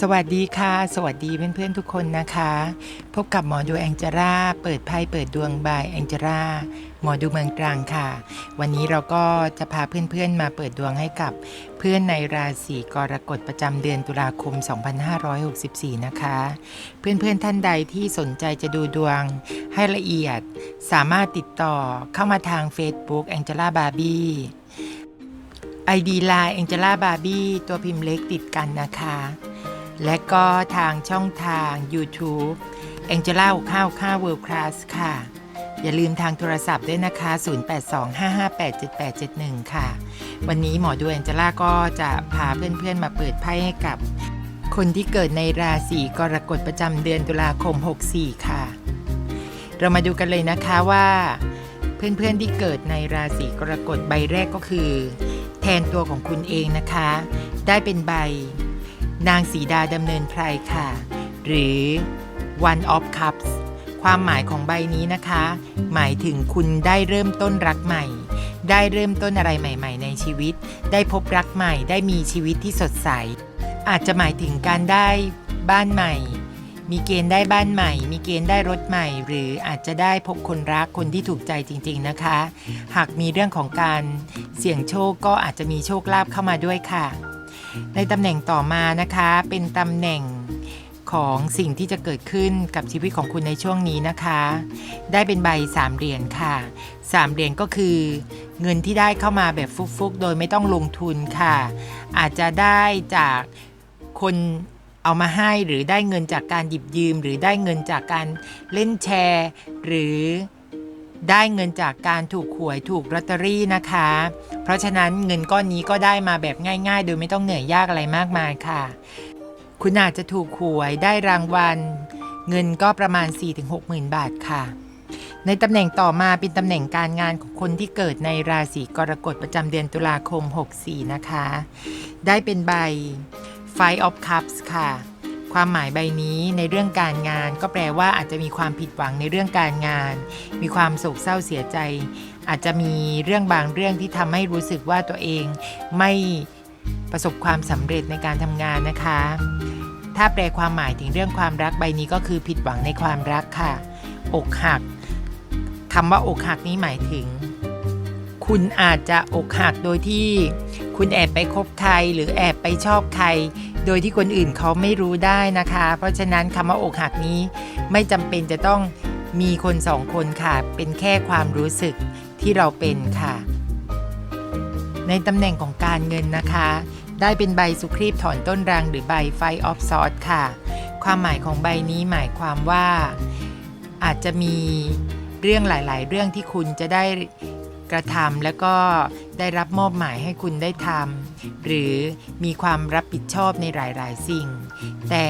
สวัสดีค่ะ สวัสดีเพื่อนๆทุกคนนะคะ พบกับหมอดูแองเจล่าเปิดไพ่เปิดดวงบายแองเจล่าหมอดูเมืองตรังค่ะ วันนี้เราก็จะพาเพื่อนๆมาเปิดดวงให้กับเพื่อนในราศีกรกฎประจำเดือนตุลาคม 2564 นะคะ เพื่อนๆท่านใดที่สนใจจะดูดวงให้ละเอียดสามารถติดต่อเข้ามาทาง Facebook แองเจล่าบาร์บี้ ID Line Angela Barbie ตัวพิมพ์เล็กติดกันนะคะ และก็ทางช่องทาง YouTube Angela 655 World Class ค่ะ อย่าลืมทางโทรศัพท์ด้วยนะคะ 0825587871 ค่ะ วันนี้หมอดูแองเจล่าก็จะพาเพื่อนๆมาเปิดไพ่ให้กับ คนที่เกิดในราศีกรกฎประจำเดือนตุลาคม 64 ค่ะ เรามาดูกันเลยนะคะว่าเพื่อนๆที่เกิดในราศีกรกฎใบแรกก็คือ แทนตัวของคุณเองนะคะ ได้เป็นใบ นางสีดาดำเนินไพรค่ะ หรือ one of cups ความหมายของใบนี้นะคะ หมายถึงคุณได้เริ่มต้นรักใหม่ ได้เริ่มต้นอะไรใหม่ ๆ ในชีวิต ได้พบรักใหม่ ได้มีชีวิตที่สดใส อาจจะหมายถึงการได้บ้านใหม่ มีเกณฑ์ได้บ้านใหม่ มีเกณฑ์ได้รถใหม่ หรืออาจจะได้พบคนรักคนที่ถูกใจจริง ๆนะคะ หากมีเรื่องของการเสี่ยงโชคก็อาจจะมีโชคลาภเข้ามาด้วยค่ะ ในตำแหน่งต่อมานะคะ เป็นตำแหน่งของสิ่งที่จะเกิดขึ้นกับชีวิตของคุณในช่วงนี้นะคะ ได้เป็นใบสามเหรียญค่ะสามเหรียญก็คือ เงินที่ได้เข้ามาแบบฟุกๆ โดยไม่ต้องลงทุนค่ะ อาจจะได้จากคนเอามาให้หรือได้เงินจากการหยิบยืม หรือได้เงินจากการเล่นแชร์ หรือ ได้เงินจากการถูกหวยถูกลอตเตอรี่นะคะ เพราะฉะนั้นเงินก้อนนี้ก็ได้มาแบบง่ายๆ โดยไม่ต้องเหนื่อยยากอะไรมากมายค่ะ คุณอาจจะถูกหวยได้รางวัล เงินก็ประมาณ 4-6หมื่นบาทค่ะ ในตำแหน่งต่อมาเป็นตำแหน่งการงานของคนที่เกิดในราศีกรกฎประจำเดือนตุลาคม 64 นะคะ ได้เป็นใบ Five of Cups ค่ะ ความหมายใบนี้ในเรื่องการงาน ก็แปลว่าอาจจะมีความผิดหวังในเรื่องการงาน มีความโศกเศร้าเสียใจ อาจจะมีเรื่องบางเรื่องที่ทำให้รู้สึกว่าตัวเองไม่ประสบความสำเร็จในการทำงานนะคะ ถ้าแปลความหมายถึงเรื่องความรักใบนี้ก็คือผิดหวังในความรักค่ะ อกหักคำว่าอกหักนี้หมายถึง คุณอาจจะอกหักโดยที่ คุณแอบไปคบใครหรือแอบไปชอบใคร โดยที่คนอื่นเขาไม่รู้ได้นะคะ เพราะฉะนั้นคำว่าอกหักนี้ไม่จำเป็นจะต้องมีคนสองคนค่ะ เป็นแค่ความรู้สึกที่เราเป็นค่ะ ในตำแหน่งของการเงินนะคะ ได้เป็นใบสุครีบถอนต้นรังหรือใบไฟออฟซอ t ค่ะ ความหมายของใบนี้หมายความว่าอาจจะมีเรื่องหลาย ๆ เรื่องที่คุณจะได้ กระทำแล้วก็ได้รับมอบหมายให้คุณได้ทำหรือมีความรับผิดชอบในหลาย ๆ สิ่ง แต่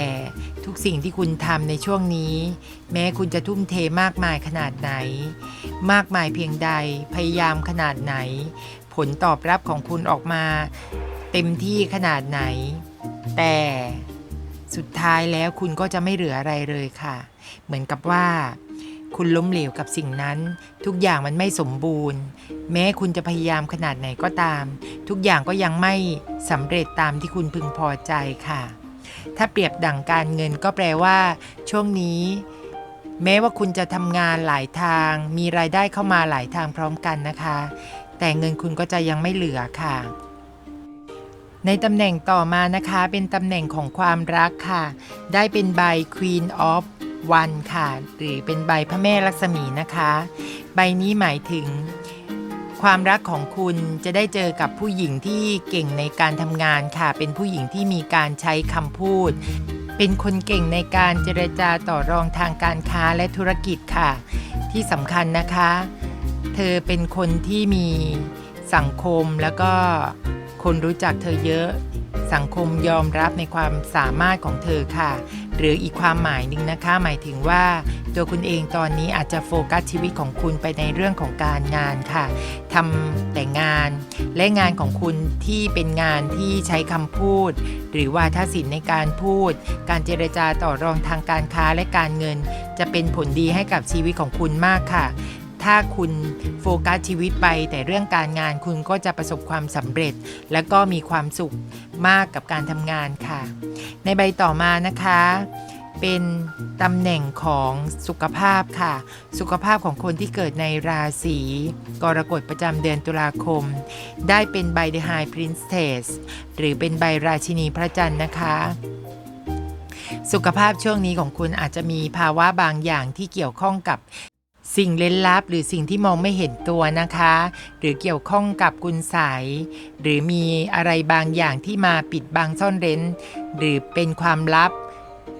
ทุกสิ่งที่คุณทำในช่วงนี้ แม้คุณจะทุ่มเทมากมายขนาดไหน มากมายเพียงใดพยายามขนาดไหน ผลตอบรับของคุณออกมา เต็มที่ขนาดไหน แต่สุดท้ายแล้วคุณก็จะไม่เหลืออะไรเลยค่ะ เหมือนกับว่า คุณล้มเหลวกับสิ่งนั้น ทุกอย่างมันไม่สมบูรณ์ แม้คุณจะพยายามขนาดไหนก็ตาม ทุกอย่างก็ยังไม่สำเร็จตามที่คุณพึงพอใจค่ะ ถ้าเปรียบดั่งการเงินก็แปลว่า ช่วงนี้ แม้ว่าคุณจะทำงานหลายทาง มีรายได้เข้ามาหลายทางพร้อมกันนะคะ แต่เงินคุณก็จะยังไม่เหลือค่ะในตำแหน่งต่อมานะคะเป็นตำแหน่งของความรักค่ะ ได้เป็นใบ Queen of One ค่ะ หรือเป็นใบพระแม่ลักษมีนะคะ ใบนี้หมายถึง ความรักของคุณจะได้เจอกับผู้หญิงที่เก่งในการทำงานค่ะ เป็นผู้หญิงที่มีการใช้คำพูด เป็นคนเก่งในการเจรจาต่อรองทางการค้าและธุรกิจค่ะ ที่สำคัญนะคะ เธอเป็นคนที่มีสังคมแล้วก็คนรู้จักเธอเยอะ สังคมยอมรับในความสามารถของเธอค่ะ หรืออีกความหมายหนึ่งนะคะ หมายถึงว่า ตัวคุณเองตอนนี้อาจจะโฟกัสชีวิตของคุณไปในเรื่องของการงานค่ะทำแต่งาน และงานของคุณที่เป็นงานที่ใช้คำพูด หรือว่าทศิลป์ในการพูด การเจรจาต่อรองทางการค้าและการเงิน จะเป็นผลดีให้กับชีวิตของคุณมากค่ะ ถ้าคุณโฟกัสชีวิตไป แต่เรื่องการงานคุณก็จะประสบความสำเร็จ และก็มีความสุขมากกับการทำงานค่ะ ในใบต่อมานะคะ เป็นตำแหน่งของสุขภาพค่ะ สุขภาพของคนที่เกิดในราศีกรกฎประจำเดือนตุลาคม ได้เป็นใบ The High Princess หรือเป็นใบราชินีพระจันทร์นะคะสุขภาพช่วงนี้ของคุณอาจจะมีภาวะบางอย่างที่เกี่ยวข้องกับ สิ่งเล้นลับหรือสิ่งที่มองไม่เห็นตัวนะคะ หรือเกี่ยวข้องกับกุญไสยหรือมีอะไรบางอย่างที่มาปิดบังซ่อนเร้น หรือเป็นความลับ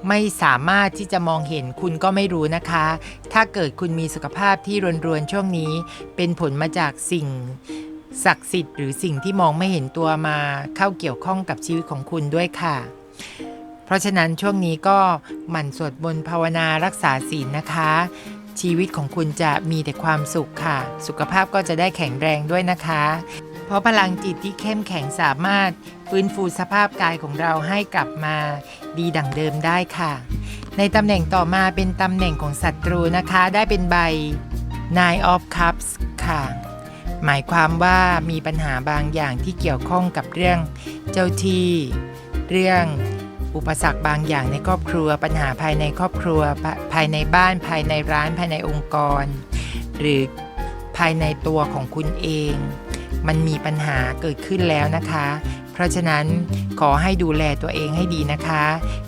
ไม่สามารถที่จะมองเห็นคุณก็ไม่รู้นะคะ ถ้าเกิดคุณมีสุขภาพที่รวนๆช่วงนี้ เป็นผลมาจากสิ่งศักดิ์สิทธิ์หรือสิ่งที่มองไม่เห็นตัวมาเข้าเกี่ยวข้องกับชีวิตของคุณด้วยค่ะ เพราะฉะนั้นช่วงนี้ก็หมั่นสวดมนต์ภาวนารักษาศีลนะคะ ชีวิตของคุณจะมีแต่ความสุขค่ะ สุขภาพก็จะได้แข็งแรงด้วยนะคะ เพราะพลังจิตที่เข้มแข็งสามารถฟื้นฟูสภาพกายของเราให้กลับมา ดีดั่งเดิมได้ค่ะ ในตำแหน่งต่อมาเป็นตำแหน่งของศัตรูนะคะ ได้เป็นใบ Nine of Cups ค่ะ หมายความว่ามีปัญหาบางอย่างที่เกี่ยวข้องกับเรื่องเจ้าที่ เรื่อง อุปสรรคบางอย่างในครอบครัว ปัญหาภายในครอบครัว ภายในบ้านภายในร้านภายในองค์กร หรือภายในตัวของคุณเอง มันมีปัญหาเกิดขึ้นแล้วนะคะ เพราะฉะนั้นขอให้ดูแลตัวเองให้ดีนะคะ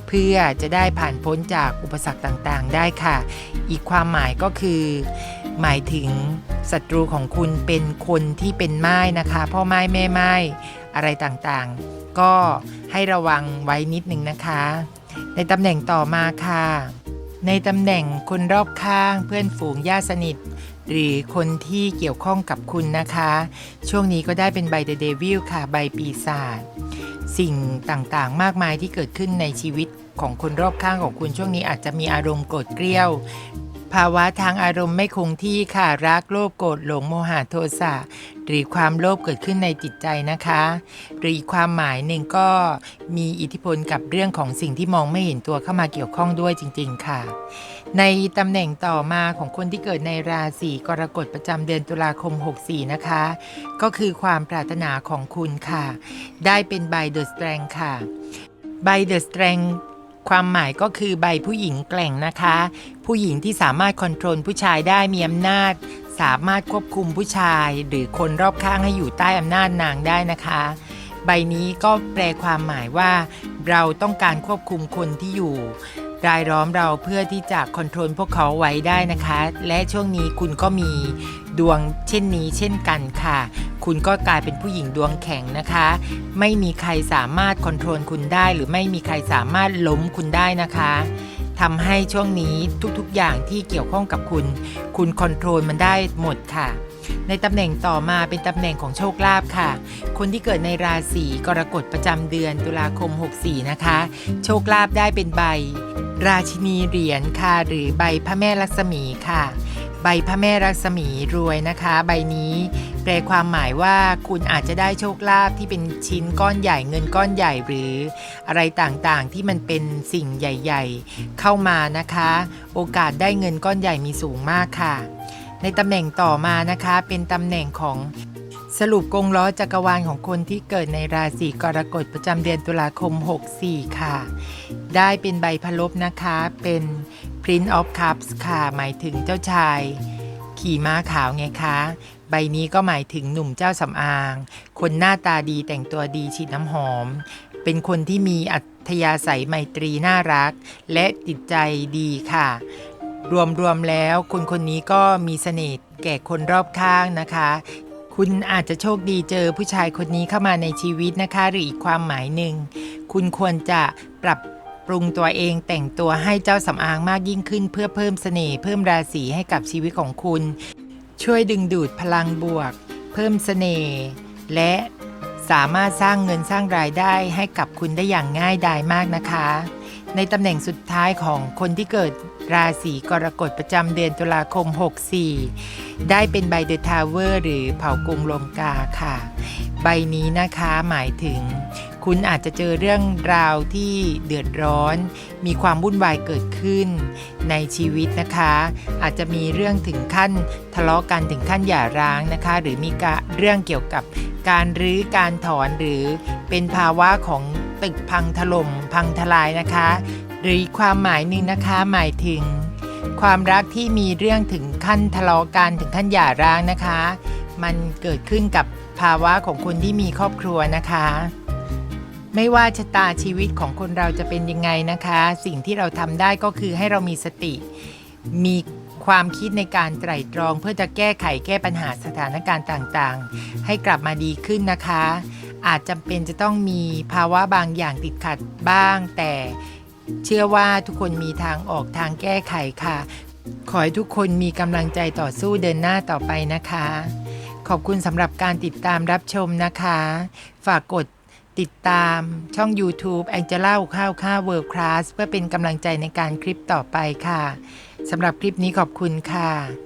เพื่อจะได้ผ่านพ้นจากอุปสรรคต่างๆ ได้ค่ะ อีกความหมายก็คือ หมายถึงศัตรูของคุณเป็นคนที่เป็นไม้นะคะ พ่อไม้แม่ไม้อะไรต่างๆ ก็ให้ระวังไว้นิดนึงนะคะ ในตำแหน่งต่อมาค่ะ ในตำแหน่งคนรอบข้างเพื่อนฝูงญาติสนิท หรือคนที่เกี่ยวข้องกับคุณนะคะ ช่วงนี้ก็ได้เป็นใบเดเวิลค่ะ ใบปีศาจสิ่งต่างๆ มากมายที่เกิดขึ้นในชีวิตของคนรอบข้างของคุณช่วงนี้อาจจะมีอารมณ์โกรธเกรี้ยว ภาวะทางอารมณ์ไม่คงที่ค่ะรักโลภโกรธหลงโมหะโทสะหรือความโลภเกิดขึ้นในจิตใจนะคะ หรือความหมายหนึ่งก็มีอิทธิพลกับเรื่องของสิ่งที่มองไม่เห็นตัวเข้ามาเกี่ยวข้องด้วยจริง ๆ ค่ะ ในตำแหน่งต่อมาของคนที่เกิดในราศีกรกฎประจำเดือนตุลาคม 64 นะคะ ก็คือความปรารถนาของคุณค่ะ ได้เป็นใบเดอะส r ตรงค่ะใบเดอะส r ตรง ความหมายก็คือใบผู้หญิงแกล่งนะคะ ผู้หญิงที่สามารถคอนโทรลผู้ชายได้มีอำนาจ สามารถควบคุมผู้ชาย หรือคนรอบข้างให้อยู่ใต้อำนาจนางได้นะคะ ใบนี้ก็แปลความหมายว่า เราต้องการควบคุมคนที่อยู่ รายล้อมเราเพื่อที่จะคอนโทรลพวกเขาไว้ได้นะคะ และช่วงนี้คุณก็มีดวงเช่นนี้เช่นกันค่ะ คุณก็กลายเป็นผู้หญิงดวงแข็งนะคะ ไม่มีใครสามารถคอนโทรลคุณได้ หรือไม่มีใครสามารถล้มคุณได้นะคะทำให้ช่วงนี้ทุกๆอย่างที่เกี่ยวข้องกับคุณ คุณคอนโทรลมันได้หมดค่ะ ในตำแหน่งต่อมาเป็นตำแหน่งของโชคลาภค่ะ คนที่เกิดในราศีกรกฎประจำเดือนตุลาคม 64 นะคะ โชคลาภได้เป็นใบ ราชินีเหรียญค่ะ หรือใบพระแม่ลักษมีค่ะ ใบพระแม่รักษมีรวยนะคะ ใบนี้แปลความหมายว่าคุณอาจจะได้โชคลาภที่เป็นชิ้นก้อนใหญ่เงินก้อนใหญ่หรืออะไรต่างๆที่มันเป็นสิ่งใหญ่ ๆ เข้ามานะคะ โอกาสได้เงินก้อนใหญ่มีสูงมากค่ะ ในตำแหน่งต่อมานะคะ เป็นตำแหน่งของสรุปกงล้อจักรวาลของคนที่เกิดในราศีกรกฎประจำเดือนตุลาคม 64 ค่ะ ได้เป็นใบพลบนะคะ เป็น Prince of Cups ค่ะ หมายถึงเจ้าชาย ขี่ม้าขาวไงคะ ใบนี้ก็หมายถึงหนุ่มเจ้าสำอาง คนหน้าตาดีแต่งตัวดีฉีดน้ำหอม เป็นคนที่มีอัธยาศัยไมตรีน่ารัก และจิตใจดีค่ะ รวมๆแล้วคนคนนี้ก็มีเสน่ห์แก่คนรอบข้างนะคะคุณอาจจะโชคดีเจอผู้ชายคนนี้เข้ามาในชีวิตนะคะ หรืออีกความหมายหนึ่ง คุณควรจะปรับ ปรุงตัวเองแต่งตัวให้เจ้าสำอางมากยิ่งขึ้น เพื่อเพิ่มเสน่ห์เพิ่มราศีให้กับชีวิตของคุณ ช่วยดึงดูดพลังบวก เพิ่มเสน่ห์และสามารถสร้างเงินสร้างรายได้ให้กับคุณได้อย่างง่ายดายมากนะคะ ในตำแหน่งสุดท้ายของคนที่เกิด ราศีกรกฎประจำเดือนตุลาคม 64 ได้เป็นใบเดอะทาวเวอร์หรือเผากรุงลมกาค่ะ ใบนี้นะคะหมายถึง คุณอาจจะเจอเรื่องราวที่เดือดร้อน มีความวุ่นวายเกิดขึ้น ในชีวิตนะคะ อาจจะมีเรื่องถึงขั้นทะเลาะกันถึงขั้นหย่าร้างนะคะ หรือมีเรื่องเกี่ยวกับการรื้อการถอนหรือเป็นภาวะของตึกพังถล่มพังทลายนะคะ หรือความหมายหนึ่งนะคะหมายถึง ความรักที่มีเรื่องถึงขั้นทะเลาะกันถึงขั้นหย่าร้างนะคะ มันเกิดขึ้นกับภาวะของคนที่มีครอบครัวนะคะ ไม่ว่าชะตาชีวิตของคนเราจะเป็นยังไงนะคะ สิ่งที่เราทำได้ก็คือให้เรามีสติ มีความคิดในการไตร่ตรองเพื่อจะแก้ไขแก้ปัญหาสถานการณ์ต่างๆ ให้กลับมาดีขึ้นนะคะ อาจจำเป็นจะต้องมีภาวะบางอย่างติดขัดบ้างแต่ เชื่อว่าทุกคนมีทางออกทางแก้ไขค่ะ ขอให้ทุกคนมีกำลังใจต่อสู้เดินหน้าต่อไปนะคะ ขอบคุณสำหรับการติดตามรับชมนะคะ ฝากกดติดตามช่อง YouTube Angela ข้าวข้าว World Class เพื่อเป็นกำลังใจในการคลิปต่อไปค่ะสำหรับคลิปนี้ขอบคุณค่ะ